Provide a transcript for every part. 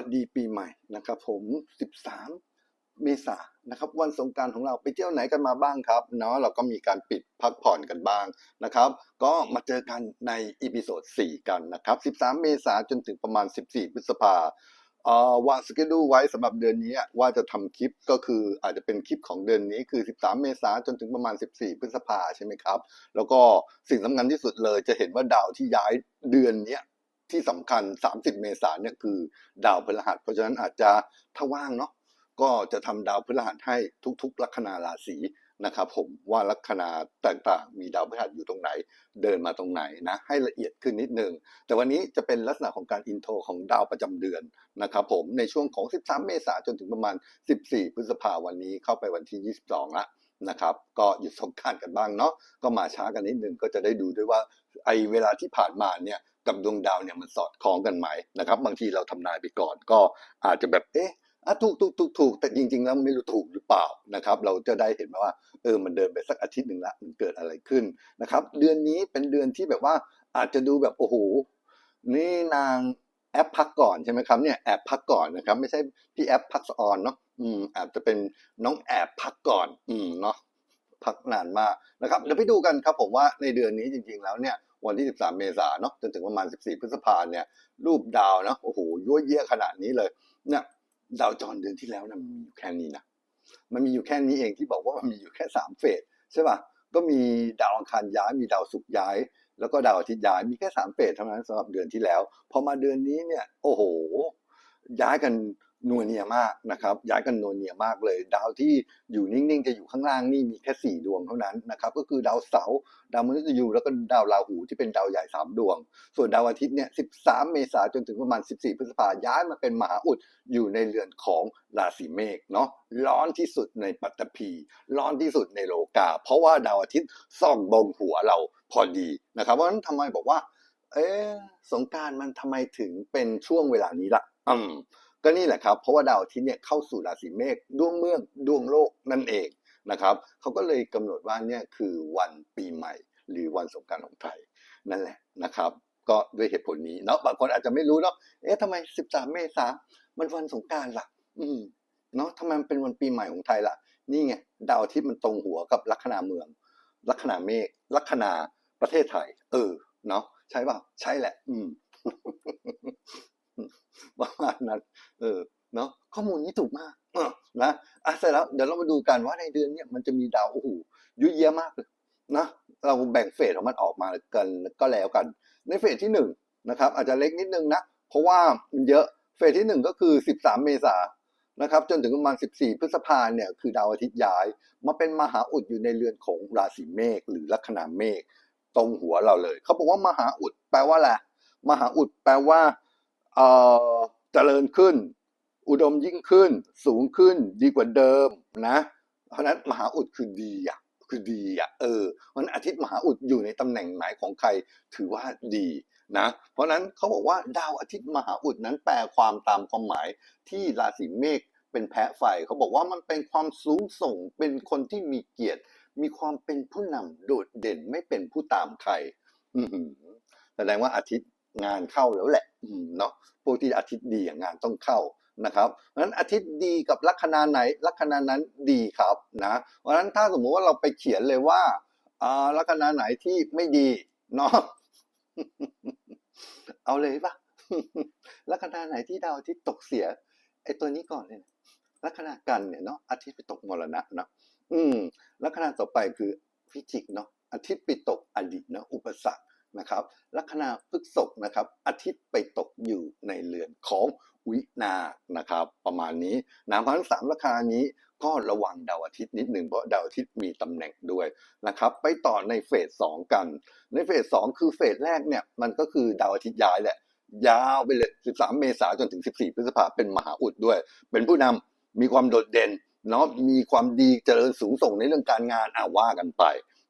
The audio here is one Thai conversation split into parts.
วัสดีปีใหม่นะครับผม 13 เมษายนนะครับ วันสงการของเราไปเที่ยวไหนกันมาบ้างครับเนาะเราก็มีการปิดพักผ่อนกันบ้างนะครับ ก็มาเจอกันในอีพิโซด 4 กันนะครับ 13 เมษายนจนถึงประมาณ 14 พฤษภาเอ่อวางสเกดูไว้สำหรับเดือนนี้ว่าจะทำคลิปก็คืออาจจะเป็นคลิปของเดือนนี้คือ 13 เมษายนจนถึงประมาณ 14 พฤษภาใช่ไหมครับ แล้วก็สิ่งสำคัญที่สุดเลยจะเห็นว่าดาวที่ย้ายเดือนนี้ ที่สำคัญ 30 เมษายนเนี่ยคือดาวพฤหัส เพราะฉะนั้นอาจจะถ้าว่างเนาะก็จะทำดาวพฤหัสให้ทุก ๆ ลัคนาราศีนะครับผมว่าลัคนาต่างๆ มีดาวพฤหัสอยู่ตรงไหน เดินมาตรงไหนนะให้ละเอียดขึ้นนิดนึง แต่วันนี้จะเป็นลักษณะของการอินโทรของดาวประจำเดือนนะครับผมในช่วงของ 13 เมษายนจนถึงประมาณ 14 พฤษภาวันนี้เข้าไปวันที่ 22 ละนะครับก็หยุดสงการกันบ้างเนาะก็มาช้ากันนิดนึงก็จะได้ดูด้วยว่าไอเวลาที่ผ่านมาเนี่ย กับดวงดาวเนี่ยมันสอดคล้องกันไหมนะครับ บางทีเราทำนายไปก่อนก็อาจจะแบบเอ๊ะอะถูกถูกถูกถูกแต่จริงๆแล้วไม่รู้ถูกหรือเปล่านะครับ เราจะได้เห็นว่าเออมันเดินไปสักอาทิตย์หนึ่งละมันเกิดอะไรขึ้นนะครับ เดือนนี้เป็นเดือนที่แบบว่าอาจจะดูแบบโอ้โหนี่นางแอปพักก่อนใช่ไหมครับเนี่ยแอบพักก่อนนะครับ ไม่ใช่พี่แอปพักออนเนาะอืมอาจจะเป็นน้องแอบพักก่อน อืมเนาะพักนานมากนะครับเดี๋ยวไปดูกันครับผมว่าในเดือนนี้จริง ๆ แล้วเนี่ย วันที่ 13 เมษายนเนาะจนถึงประมาณ 14 พฤษภาเนี่ยรูปดาวนะโอ้โหยั่วเยี่ยขนาดนี้เลยเนี่ยดาวจรเดือนที่แล้วนะมันมีอยู่แค่นี้นะมันมีอยู่แค่นี้เองที่บอกว่ามันมีอยู่แค่สามเฟสใช่ป่ะก็มีดาวอังคารย้ายมีดาวศุกร์ย้าย แล้วก็ดาวอาทิตย์ย้ายมีแค่สามเฟสเท่านั้นสำหรับเดือนที่แล้วพอมาเดือนนี้เนี่ยโอ้โหย้ายกัน นัวเนียมากนะครับย้ายกันนัวเนียมากเลย ดาวที่อยู่นิ่งๆจะอยู่ข้างล่างนี่มีแค่สี่ดวงเท่านั้นนะครับก็คือดาวเสาร์ดาวมฤตยูแล้วก็ดาวราหูที่เป็นดาวใหญ่สามดวง ส่วนดาวอาทิตย์เนี่ย13เมษาจนถึงประมาณ14พฤษภาย้ายมาเป็นมหาอุดอยู่ในเรือนของราศีเมษเนาะร้อนที่สุดในปัตตภีร้อนที่สุดในโลกา เพราะว่าดาวอาทิตย์ส่องบงหัวเราพอดีนะครับเพราะฉะนั้นทำไมบอกว่า เอ๊สงการมันทำไมถึงเป็นช่วงเวลานี้ล่ะอืม ก็นี่แหละครับ เพราะว่าดาวอาทิตย์เนี่ยเข้าสู่ราศีเมษดวงเมืองดวงโลกนั่นเองนะครับเขาก็เลยกำหนดว่าเนี่ยคือวันปีใหม่ หรือวันสงการของไทยนั่นแหละนะครับ ก็ด้วยเหตุผลนี้เนาะบางคนอาจจะไม่รู้เนาะเอ๊ะทำไม 13 เมษามันวันสงการล่ะ อืมเนาะทำไมมันเป็นวันปีใหม่ของไทยล่ะ นี่ไงดาวอาทิตย์มันตรงหัวกับลัคนาเมือง ลัคนาเมฆลัคนาประเทศไทย เออเนาะใช่เปล่าใช่แหละ อืมประมาณนั้น เออเนาะข้อมูลนี้ถูกมากนะอะเสร็จแล้วเดี๋ยวเรามาดูกันว่าในเดือนเนี้ยมันจะมีดาวโอ้โหยุ่ยเยอะมากเลยนะเราแบ่งเฟสของมันออกมากันก็แล้วกัน ในเฟสที่หนึ่งนะครับอาจจะเล็กนิดนึงนะเพราะว่ามันเยอะเฟสที่หนึ่งก็คือ 13 เมษายนนะครับจนถึงประมาณ 14 พฤษภาเนี่ยคือดาวอาทิตย์ย้าย มาเป็นมหาอุดอยู่ในเรือนของราศีเมษหรือลัคนาเมษตรงหัวเราเลย เขาบอกว่ามหาอุดแปลว่าอะไรมหาอุดแปลว่าเอ่อ เจริญขึ้น อุดมยิ่งขึ้น สูงขึ้น ดีกว่าเดิมนะ เพราะนั้นมหาอุดคือดีอะคือดีอะเออเพราะนั้นอาทิตย์มหาอุดอยู่ในตำแหน่งไหนของใครถือว่าดีนะเพราะนั้นเขาบอกว่าดาวอาทิตย์มหาอุดนั้นแปลความตามความหมายที่ราศีเมษเป็นแพะไฟเขาบอกว่ามันเป็นความสูงส่งเป็นคนที่มีเกียรติ มีความเป็นผู้นำโดดเด่นไม่เป็นผู้ตามใครแสดงว่าอาทิตย์งานเข้าแล้วแหละ เนาะพวกที่อาทิตย์ดีอะงงานต้องเข้านะครับเพราะฉะนั้นอาทิตย์ดีกับลัคนาไหนลัคนานั้นดีครับนะเพราะฉะนั้นถ้าสมมุติว่าเราไปเขียนเลยว่าอ่าลัคนาไหนที่ไม่ดีเนาะเอาเลยปะลัคนาไหนที่ดาวอาทิตย์ตกเสียไอตัวนี้ก่อนเลยนะลัคนากันเนี่ยเนาะอาทิตย์ไปตกมรณะเนาะอืมลัคนาต่อไปคือพิจิกเนาะอาทิตย์ไปตกอดีตเนาะอุปสรรค นะครับลัคนาพฤษภนะครับอาทิตย์ไปตกอยู่ในเรือนของวินานะครับ ประมาณนี้นะเพราะฉะนั้นสามลัคนานี้ก็ระวังดาวอาทิตย์นิดหนึ่งเพราะดาวอาทิตย์มีตำแหน่งด้วยนะครับไปต่อในเฟสสองกัน ในเฟสสองคือเฟสแรกเนี่ยมันก็คือดาวอาทิตย์ย้ายแหละยาวไปเลย 13 เมษายนจนถึง 14 พฤษภาเป็นมหาอุดด้วย เป็นผู้นำมีความโดดเด่นเนาะมีความดีเจริญสูงส่งในเรื่องการงานอ่าว่ากันไป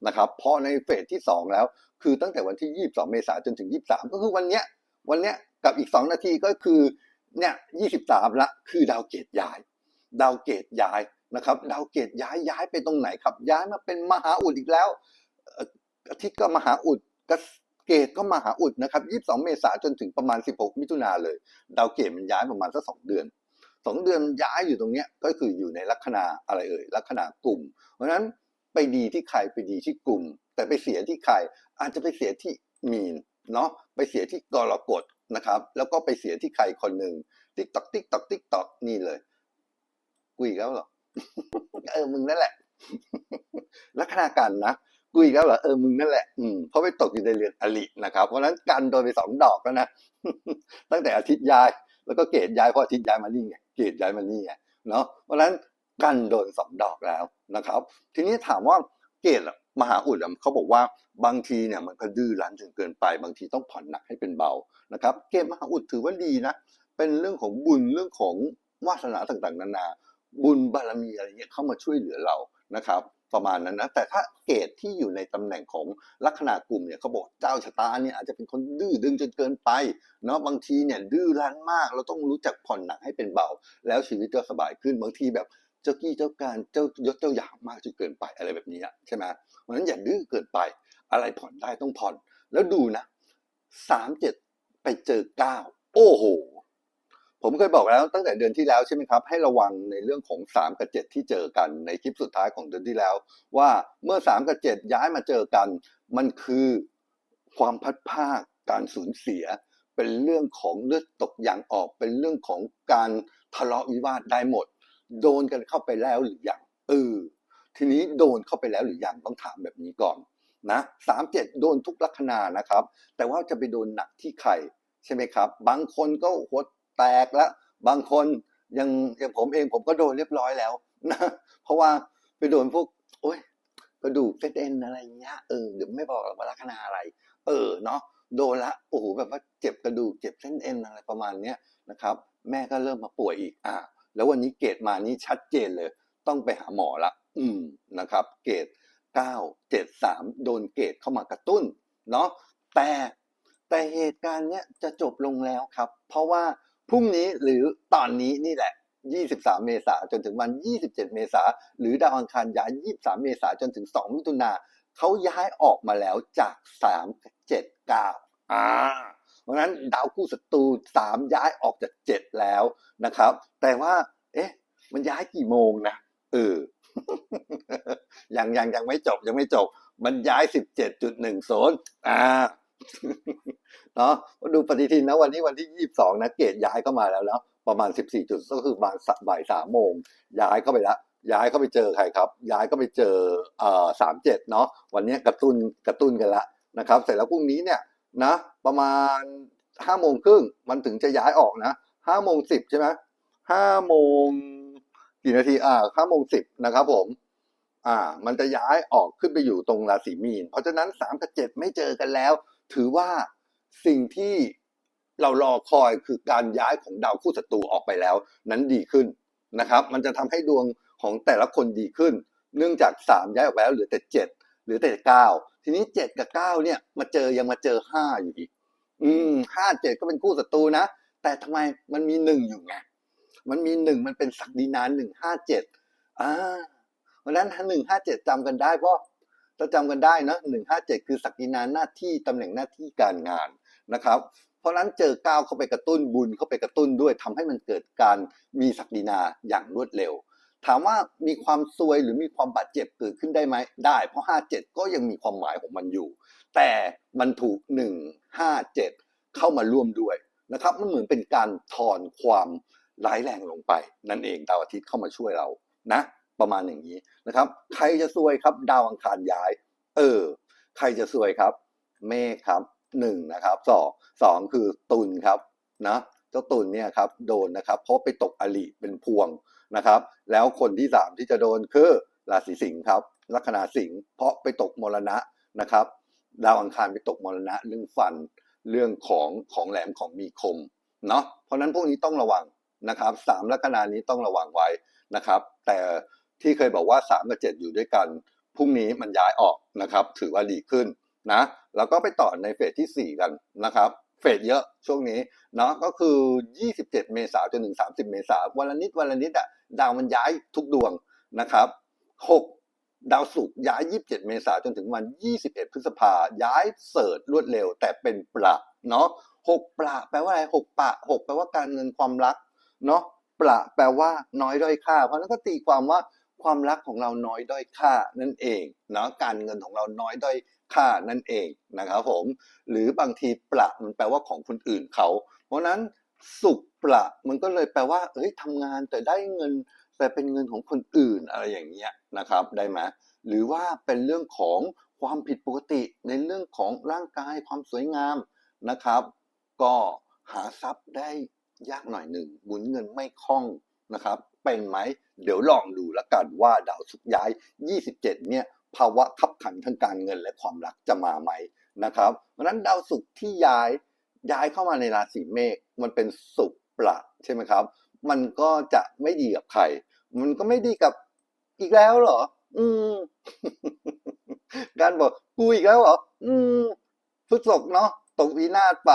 นะครับพอในเฟสที่ 2 แล้ว คือตั้งแต่วันที่ 22 เมษายนจนถึง 23 ก็คือวันเนี้ยวันเนี้ยกับอีก 2 นาทีก็คือเนี่ย 23 ละ คือดาวเกตย้าย ดาวเกตย้ายนะครับ ดาวเกตย้ายย้ายไปตรงไหนครับ ย้ายมาเป็นมหาอุดอีกแล้วอาทิตย์ก็มหาอุดกเกตก็มหาอุดนะครับ 22 เมษายนจนถึงประมาณ 16 มิถุนาเลย ดาวเกตมันย้ายประมาณสักสองเดือนสองเดือนมันย้ายอยู่ตรงเนี้ยก็คืออยู่ในลัคนาอะไรเอ่ยลัคนากลุ่ม เพราะฉะนั้นไปดีที่ใครไปดีที่กลุ่ม แต่ไปเสียที่ใคร อาจจะไปเสียที่มีนเนาะไปเสียที่กรกฎนะครับ แล้วก็ไปเสียที่ใครคนหนึ่งติ๊กตอกติ๊กตอกติ๊กตอกนี่เลยกุยแล้วหรอเออมึงนั่นแหละ ลัคนากันนะกุยแล้วเหรอเออมึงนั่นแหละอืมเพราะไปตกอยู่ในเรือนอลินะครับ เพราะฉะนั้นกันโดนไปสองดอกแล้วนะตั้งแต่อาทิตย์ย้าย แล้วก็เกตย้ายเพราะอาทิตย์ย้ายมานี่ไงเกตย้ายมานี่ไงเนาะเพราะฉะนั้นกันโดนสองดอกแล้วนะครับ ทีนี้ถามว่าเกตอะ มหาอุดเขาบอกว่าบางทีเนี่ยมันก็ดื้อรั้นจนเกินไป บางทีต้องผ่อนหนักให้เป็นเบานะครับ เกตมหาอุดถือว่าดีนะ เป็นเรื่องของบุญเรื่องของวาสนาต่างๆ นานา บุญบารมีอะไรเงี้ยเข้ามาช่วยเหลือเรานะครับประมาณนั้นนะแต่ถ้าเกตที่อยู่ในตำแหน่งของลัคนากลุ่มเนี่ยเขาบอกเจ้าชะตาเนี่ยอาจจะเป็นคนดื้อดึงจนเกินไปเนาะบางทีเนี่ยดื้อรั้นมาก เราต้องรู้จักผ่อนหนักให้เป็นเบา แล้วชีวิตก็สบายขึ้นบางทีแบบ เจ้ากี้เจ้าการเจ้ายศเจ้าอย่างมากจนเกินไปอะไรแบบนี้อะใช่ไหมเพราะฉะนั้นอย่าดื้อเกินไป อะไรผ่อนได้ต้องผ่อน แล้วดูนะสามเจ็ดไปเจอเก้าโอ้โห ผมเคยบอกแล้วตั้งแต่เดือนที่แล้วใช่ไหมครับ ให้ระวังในเรื่องของ3กับ7ที่เจอกันในคลิปสุดท้ายของเดือนที่แล้ว ว่าเมื่อ3กับ7ย้ายมาเจอกัน มันคือความพัดภาคการสูญเสียเป็นเรื่องของเลือดตกยางออกเป็นเรื่องของการทะเลาะวิวาทได้หมด โดนกันเข้าไปแล้วหรือยังเออทีนี้โดนเข้าไปแล้วหรือยังต้องถามแบบนี้ก่อนนะสามเจ็ดโดนทุกลัคนานะครับ แต่ว่าจะไปโดนหนักที่ใครใช่ไหมครับ บางคนก็หัวแตกแล้ว บางคนยังอย่างผมเองผมก็โดนเรียบร้อยแล้วนะเพราะว่าไปโดนพวกโอ้ยกระดูกเส้นเอ็นอะไรเงี้ยเออเดี๋ยวไม่บอกหรอกว่าลัคนาอะไร เออเนาะโดนละโอ้โหแบบว่าเจ็บกระดูกเจ็บเส้นเอ็นอะไรประมาณเนี้ยนะครับ แม่ก็เริ่มมาป่วยอีกอ่า แล้ววันนี้เกรดมานี่ชัดเจนเลย ต้องไปหาหมอละ อืมนะครับ เกรดเก้าเจ็ดสามโดนเกรดเข้ามากระตุ้นเนาะแต่แต่เหตุการณ์เนี้ยจะจบลงแล้วครับ เพราะว่าพรุ่งนี้หรือตอนนี้นี่แหละ 23 เมษาจนถึงวัน 27 เมษาหรือดาวอังคารย้าย 23 เมษาจนถึง 2 มิถุนาเขาย้ายออกมาแล้วจาก 3 7 9อ่า ราะฉะนั้นดาวคู่ศัตรู3ย้ายออกจาก7แล้วนะครับ แต่ว่า เอ๊ะ มันย้ายกี่โมงนะเออยังยังยังไม่จบยังไม่จบ มันย้าย17.1โซนอ่าเนาะมาดูปฏิทินนะวันนี้วันที่22นะเกตย้ายเข้ามาแล้วเนาะประมาณ14จุดก็คือประมาณบ่ายสามโมงย้ายเข้าไปแล้วย้ายเข้าไปเจอใครครับ ย้ายเข้าไปเจอเอ่อสามเจ็ดเนาะวันนี้กระตุ้นกระตุ้นกันละนะครับ เสร็จแล้วพรุ่งนี้เนี่ย นะประมาณห้าโมงครึ่งมันถึงจะย้ายออกนะห้าโมงสิบใช่ไหมห้าโมงกี่นาทีอ่าห้าโมงสิบนะครับผม อ่า มันจะย้ายออกขึ้นไปอยู่ตรงราศีมีน เพราะฉะนั้นสามกับเจ็ดไม่เจอกันแล้ว ถือว่าสิ่งที่เรารอคอยคือการย้ายของดาวคู่ศัตรูออกไปแล้ว นั้นดีขึ้นนะครับ มันจะทำให้ดวงของแต่ละคนดีขึ้น เนื่องจากสามย้ายออกไปแล้วเหลือแต่เจ็ด เหลือแต่เก้าทีนี้เจ็ดกับเก้าเนี่ยมาเจอยังมาเจอห้าอยู่อีก อืมห้าเจ็ดก็เป็นคู่ศัตรูนะ แต่ทำไมมันมีหนึ่งอยู่ไงมันมีหนึ่งมันเป็นศักดินาหนึ่งห้าเจ็ดอ่าเพราะนั้นหนึ่งห้าเจ็ดจำกันได้เพราะถ้าจำกันได้นะหนึ่งห้าเจ็ดคือศักดินาหน้าที่ตำแหน่งหน้าที่การงานนะครับ เพราะนั้นเจอก้าวเข้าไปกระตุ้นบุญเข้าไปกระตุ้นด้วยทำให้มันเกิดการมีศักดินาอย่างรวดเร็ว ถามว่ามีความซวยหรือมีความบาดเจ็บเกิดขึ้นได้ไหมได้ เพราะห้าเจ็ดก็ยังมีความหมายของมันอยู่ แต่มันถูกหนึ่งห้าเจ็ดเข้ามาร่วมด้วยนะครับมันเหมือนเป็นการถอนความร้ายแรงลงไป นั่นเองดาวอาทิตย์เข้ามาช่วยเรานะ ประมาณอย่างนี้นะครับ ใครจะซวยครับ ดาวอังคารย้าย เออ ใครจะซวยครับ เมฆครับหนึ่งนะครับสองสองคือตุลครับนะเจ้าตุลเนี่ยครับโดนนะครับ เพราะไปตกอลิเป็นพวง นะครับ แล้วคนที่สามที่จะโดนคือราศีสิงห์ครับลัคนาสิงห์เพราะไปตกมรณะนะครับ ดาวอังคารไปตกมรณะเรื่องฟันเรื่องของของแหลมของมีคมเนาะเพราะนั้นพวกนี้ต้องระวังนะครับสามลัคนานี้ต้องระวังไว้นะครับ แต่ที่เคยบอกว่าสามกับเจ็ดอยู่ด้วยกันพรุ่งนี้มันย้ายออกนะครับ ถือว่าดีขึ้นนะแล้วก็ไปต่อในเฟสที่ 4 กันนะครับเฟสเยอะช่วงนี้เนาะก็คือ 27 เมษายนจนถึง 30 เมษายนวันละนิดวันละนิดอะ ดาวมันย้ายทุกดวงนะครับ 6 ดาวศุกร์ย้าย 27 เมษายนจนถึงวัน 21 พฤษภาย้ายเสิร์ชรวดเร็ว แต่เป็นประเนาะหกประแปลว่าอะไรหกปะหกแปลว่าการเงินความรักเนาะประแปลว่าน้อยด้อยค่า เพราะนั้นก็ตีความว่าความรักของเราน้อยด้อยค่านั่นเองเนาะการเงินของเราน้อยด้อยค่านั่นเองนะครับผมหรือบางทีประมันแปลว่าของคนอื่นเขา เพราะนั้น สุขประมันก็เลยแปลว่า เอ้ยทำงานแต่ได้เงิน แต่เป็นเงินของคนอื่นอะไรอย่างเงี้ยนะครับ ได้ไหมหรือว่าเป็นเรื่องของความผิดปกติในเรื่องของร่างกายความสวยงามนะครับ ก็หาทรัพย์ได้ยากหน่อยหนึ่งหมุนเงินไม่คล่องนะครับ เป็นไหมเดี๋ยวลองดูล้วกันว่าดาวสุกย้าย 27 เนี่ยภาวะขับขันทางการเงินและความรักจะมาไหมนะครับเพราะนั้นดาวศุกที่ย้าย ย้ายเข้ามาในราศีเมษมันเป็นสุประใช่ไหมครับ มันก็จะไม่ดีกับใคร มันก็ไม่ดีกับอีกแล้วเหรอ อืม การบอกกูอีกแล้วเหรอ อืมพฤษภเนาะตกวินาศไป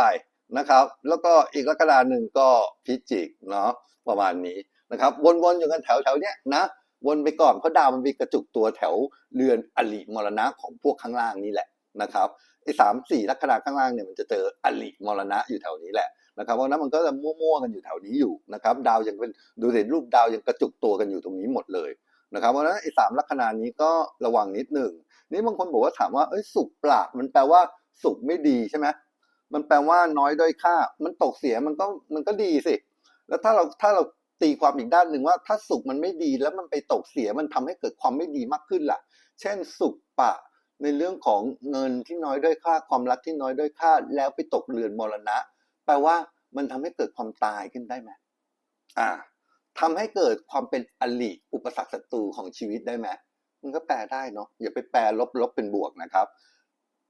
นะครับ แล้วก็อีกลัคนาหนึ่งก็พิจิกเนาะประมาณนี้นะครับ วนๆอยู่กันแถวแถวๆเนี้ยนะวนไปก่อนเพราะดาวมันมีกระจุกตัวแถวเรือนอลิมรณะของพวกข้างล่างนี่แหละนะครับ ไอ้สามสี่ลัคนาข้างล่างเนี่ยมันจะเจออลิมรณะอยู่แถวนี้แหละนะครับเพราะนั้นมันก็จะมั่วๆกันอยู่แถวนี้อยู่นะครับดาวยังเป็นดูเห็นรูปดาวยังกระจุกตัวกันอยู่ตรงนี้หมดเลยนะครับเพราะนั้นไอ้สามลัคนานี้ก็ระวังนิดหนึ่งนี่บางคนบอกว่าถามว่าเอ้ยสุขปรามันแปลว่าสุขไม่ดีใช่ไหมมันแปลว่าน้อยด้อยค่า มันตกเสียมันก็มันก็ดีสิ แล้วถ้าเราถ้าเราตีความอีกด้านหนึ่งว่า ถ้าสุขมันไม่ดีแล้วมันไปตกเสียมันทำให้เกิดความไม่ดีมากขึ้นล่ะ เช่นสุขปะ ในเรื่องของเงินที่น้อยด้อยค่าความรักที่น้อยด้อยค่าแล้วไปตกเรือนมรณะ แปลว่ามันทำให้เกิดความตายขึ้นได้ไหมอ่าทำให้เกิดความเป็นอลิอุปสรรคศัตรูของชีวิตได้ไหมมันก็แปลได้เนาะอย่าไปแปลลบลบเป็นบวกนะครับ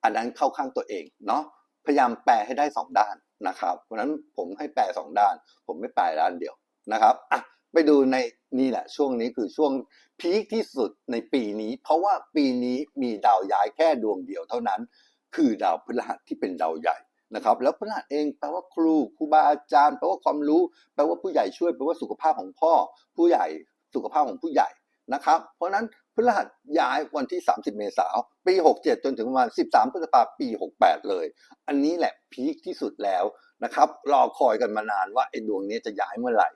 อันนั้นเข้าข้างตัวเองเนาะพยายามแปลให้ได้สองด้านนะครับเพราะฉะนั้นผมให้แปลสองด้าน ผมไม่แปลด้านเดียวนะครับอะ ไปดูในนี่แหละ ช่วงนี้คือช่วงพีคที่สุดในปีนี้ เพราะว่าปีนี้มีดาวย้ายแค่ดวงเดียวเท่านั้น คือดาวพฤหัสที่เป็นดาวใหญ่นะครับแล้วพฤหัสเองแปลว่าครูครูบาอาจารย์แปลว่าความรู้ แปลว่าผู้ใหญ่ช่วยแปลว่าสุขภาพของพ่อ ผู้ใหญ่สุขภาพของผู้ใหญ่นะครับ เพราะฉะนั้นพฤหัสย้ายวันที่ 30 เมษายนปี 67 จนถึงวัน13 พฤษภาคมปี 68 เลย อันนี้แหละพีคที่สุดแล้วนะครับรอคอยกันมานานว่าไอ้ดวงนี้จะย้ายเมื่อไหร่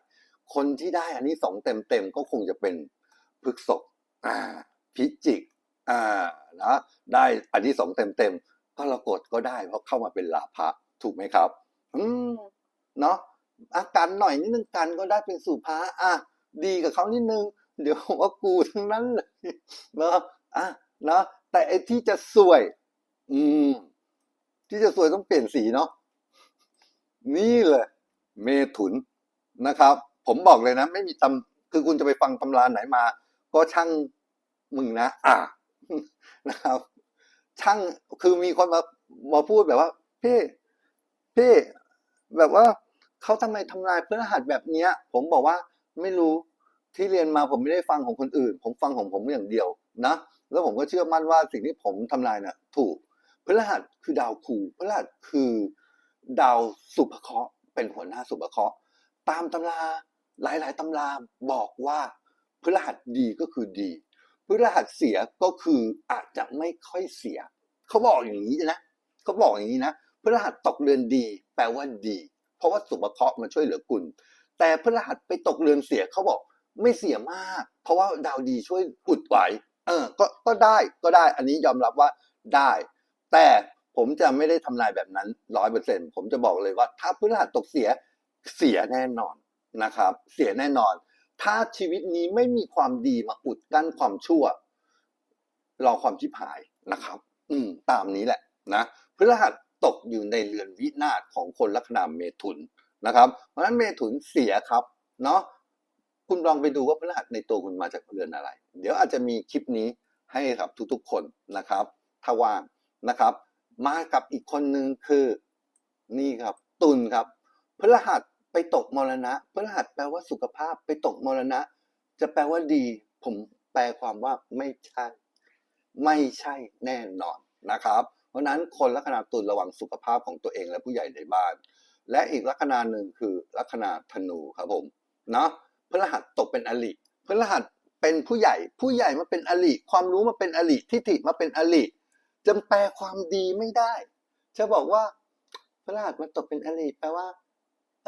คนที่ได้อันนี้สองเต็มๆก็คงจะเป็นพฤกษภอ่าพิจิกอ่านะได้อันนี้สองเต็มๆก็ระกดก็ได้เพราะเข้ามาเป็นลาภะถูกไหมครับ อืมเนาะอาการหน่อยนิดนึงกันก็ได้เป็นสุภาอะดีกับเขานิดนึง เดี๋ยวว่ากูทั้งนั้นเลยเนาะอะเนาะแต่ไอ้ที่จะสวย อืม ที่จะสวยต้องเปลี่ยนสีเนาะนี่เลยเมถุนนะครับ ผมบอกเลยนะ ไม่มีตำคือคุณจะไปฟังตำราไหนมา ก็ช่างมึงนะ อ่านะครับ ช่างคือมีคนมามาพูดแบบว่า พี่พี่แบบว่าเขาทำไมทำลายพฤหัสแบบเนี้ย ผมบอกว่าไม่รู้ที่เรียนมาผมไม่ได้ฟังของคนอื่น ผมฟังของผมอย่างเดียวนะแล้วผมก็เชื่อมั่นว่าสิ่งที่ผมทำลายน่ะ ถูกพฤหัสคือดาวคู่พฤหัสคือ ดาวสุภเคราะห์เป็นหัวหน้าสุภเคราะห์ตามตำรา หลายๆตำราบอกว่าพฤหัสดีก็คือดีพฤหัสเสียก็คืออาจจะไม่ค่อยเสีย เขาบอกอย่างนี้นะเขาบอกอย่างนี้นะพฤหัสตกเรือนดี แปลว่าดี เพราะว่าสุภเคราะห์มันช่วยเหลือกุลแต่พฤหัสไปตกเรือนเสียเขาบอกไม่เสียมาก เพราะว่าดาวดีช่วยอุดไหวเออก็ก็ได้ก็ได้อันนี้ยอมรับว่าได้ แต่ผมจะไม่ได้ทำนายแบบนั้นร้อยเปอร์เซ็นผมจะบอกเลยว่า ถ้าพฤหัสตกเสียเสียแน่นอน นะครับ เสียแน่นอน ถ้าชีวิตนี้ไม่มีความดีมาอุดกั้นความชั่ว รอความชิบหายนะครับ อืม ตามนี้แหละนะพฤหัสตกอยู่ในเรือนวินาศของคนลัคนาเมถุนนะครับ เพราะฉะนั้นเมถุนเสียครับ เนาะคุณลองไปดูว่าพฤหัสในตัวคุณมาจากเรือนอะไร เดี๋ยวอาจจะมีคลิปนี้ให้กับทุกๆคนนะครับ ถ้าว่างนะครับ มากับอีกคนหนึ่งคือนี่ครับ ตุลครับพฤหัส ไปตกมรณะพฤหัสแปลว่าสุขภาพ ไปตกมรณะ จะแปลว่าดี ผมแปลความว่าไม่ใช่ ไม่ใช่แน่นอนนะครับ เพราะนั้นคนลัคนาตุลระวังสุขภาพของตัวเองและผู้ใหญ่ในบ้าน และอีกลัคนาหนึ่งคือลัคนาธนูครับผมเนาะพฤหัสตกเป็นอลิพฤหัสเป็นผู้ใหญ่ ผู้ใหญ่มาเป็นอลิความรู้มาเป็นอลิทิฏฐิมาเป็นอลิจำแปลความดีไม่ได้ จะบอกว่าพระราชมาตกเป็นอลิแปลว่า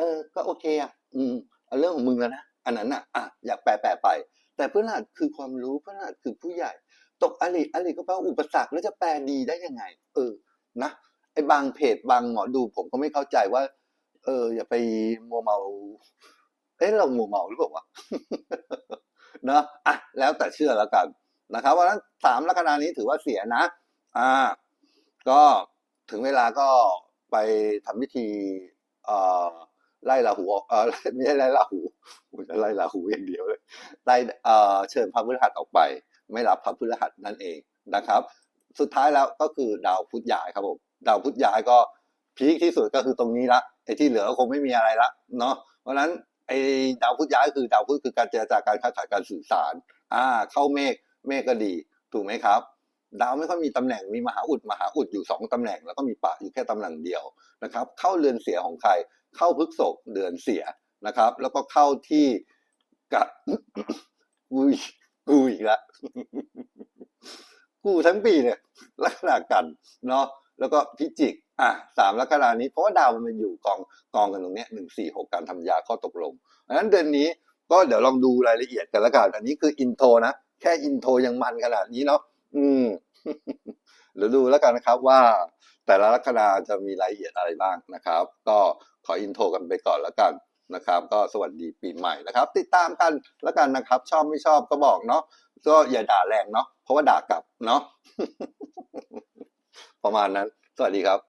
ออ ก็โอเคอะ อืมเรื่องของมึงแล้วนะ อันนั้นอะอะอยากแปลแปลไป แต่พระราชคือความรู้พระราชคือผู้ใหญ่ ตกอลิอลิก็แปลอุปสรรคแล้วจะแปลดีได้ยังไง เออ นะ ไอ้บางเพจบางหมอดูผมก็ไม่เข้าใจว่า เออ อย่าไปมัวเมา เอ้เรามัวเมาหรือเปล่าวะเนอะอะ แล้วแต่เชื่อแล้วกันนะครับว่าะฉะนั้นสามลัคนานี้ถือว่าเสียนะ อ่า ก็ถึงเวลาก็ไปทำพิธี เอ่อ ไล่ราหูออกเออไม่ใช่ไล่ราหูผมจะไล่ราหูอย่างเดียวเลยไล่เอ่อเชิญพระพฤหัสออกไป ไม่รับพระพฤหัสนั่นเองนะครับ สุดท้ายแล้วก็คือดาวพุธย้ายครับผมดาวพุธย้ายก็พีคที่สุดก็คือตรงนี้ละไอ้ที่เหลือก็คงไม่มีอะไรละเนาะเพราะฉะนั้นไอ้ดาวพุธย้ายคือดาวพุธคือการเจรจาการค้าขายการสื่อสาร อ่า เข้าเมฆเมฆก็ดีถูกไหมครับ ดาวไม่ค่อยมีตำแหน่งมีมหาอุดมหาอุดอยู่สองตำแหน่งแล้วก็มีปะอยู่แค่ตำแหน่งเดียวนะครับ เข้าเรือนเสียของใคร เข้าพฤกษกเดือนเสียนะครับ แล้วก็เข้าที่กับกูกกูอีกล้วกูทั้งปีเนี่ยลักษณะกันเนาะแล้วก็พิจิกอะสามลัคนานี้เพราะว่าดาวมันมาอยู่กองกองกันตรงเนี้ยหนึ่งสี่หกการทำยาข้อตกลงดังนั้นเดือนนี้ก็เดี๋ยวลองดูรายละเอียดกันละกันอันนี้คืออินโทรนะแค่อินโทรยังมันขนาดนี้เนาะอืมเดี๋ยวดูแล้วกันนะครับว่าแต่ละลัคนาจะมีรายละเอียดอะไรบ้างนะครับ ก็ ขออินโทรกันไปก่อนแล้วกันนะครับ ก็สวัสดีปีใหม่นะครับ ติดตามกันแล้วกันนะครับ ชอบไม่ชอบก็บอกเนาะก็อย่าด่าแรงเนาะเพราะว่าด่ากลับเนาะประมาณนั้น สวัสดีครับ